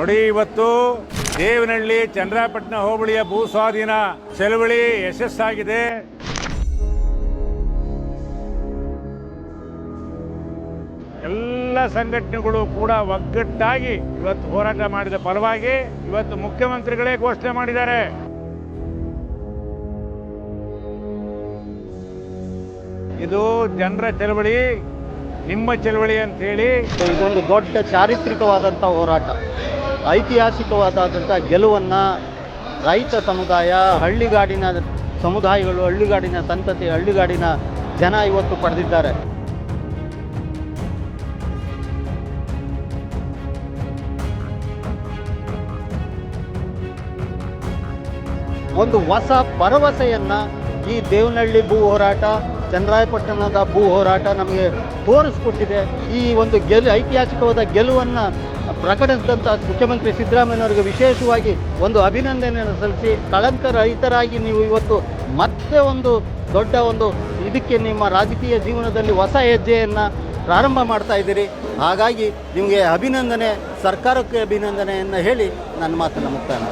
ನೋಡಿ, ಇವತ್ತು ದೇವನಹಳ್ಳಿ ಚಂದ್ರಾಪಟ್ಟಣ ಹೋಬಳಿಯ ಭೂ ಸ್ವಾಧೀನ ಚಳವಳಿ ಯಶಸ್ಸಾಗಿದೆ. ಎಲ್ಲ ಸಂಘಟನೆಗಳು ಕೂಡ ಒಗ್ಗಟ್ಟಾಗಿ ಇವತ್ತು ಹೋರಾಟ ಮಾಡಿದ ಫಲವಾಗಿ ಇವತ್ತು ಮುಖ್ಯಮಂತ್ರಿಗಳೇ ಘೋಷಣೆ ಮಾಡಿದ್ದಾರೆ. ಇದು ಜನರ ಚಳವಳಿ, ನಿಮ್ಮ ಚಳವಳಿ ಅಂತ ಹೇಳಿ ಇದೊಂದು ದೊಡ್ಡ ಚಾರಿತ್ರಿಕವಾದಂಥ ಹೋರಾಟ. ಐತಿಹಾಸಿಕವಾದಂಥ ಗೆಲುವನ್ನು ರೈತ ಸಮುದಾಯ, ಹಳ್ಳಿಗಾಡಿನ ಸಮುದಾಯಗಳು, ಹಳ್ಳಿಗಾಡಿನ ಸಂತತಿ, ಹಳ್ಳಿಗಾಡಿನ ಜನ ಇವತ್ತು ಪಡೆದಿದ್ದಾರೆ. ಒಂದು ಹೊಸ ಭರವಸೆಯನ್ನು ಈ ದೇವನಹಳ್ಳಿ ಭೂ ಹೋರಾಟ ಚಂದ್ರಾಯಪಟ್ಟಣದ ಭೂ ಹೋರಾಟ ನಮಗೆ ತೋರಿಸ್ಕೊಟ್ಟಿದೆ. ಈ ಒಂದು ಗೆಲು, ಐತಿಹಾಸಿಕವಾದ ಗೆಲುವನ್ನು ಪ್ರಕಟಿಸಿದಂಥ ಮುಖ್ಯಮಂತ್ರಿ ಸಿದ್ದರಾಮಯ್ಯನವರಿಗೆ ವಿಶೇಷವಾಗಿ ಒಂದು ಅಭಿನಂದನೆಯನ್ನು ಸಲ್ಲಿಸಿ ಕಳಂಕ ರಹಿತರಾಗಿ ನೀವು ಇವತ್ತು ಮತ್ತೆ ಒಂದು ದೊಡ್ಡ ಒಂದು ಇದಕ್ಕೆ ನಿಮ್ಮ ರಾಜಕೀಯ ಜೀವನದಲ್ಲಿ ಹೊಸ ಹೆಜ್ಜೆಯನ್ನು ಪ್ರಾರಂಭ ಮಾಡ್ತಾ ಇದ್ದೀರಿ ಹಾಗಾಗಿ ನಿಮಗೆ ಅಭಿನಂದನೆ, ಸರ್ಕಾರಕ್ಕೆ ಅಭಿನಂದನೆಯನ್ನು ಹೇಳಿ ನನ್ನ ಮಾತನ್ನು ಮುಕ್ತಾಯ.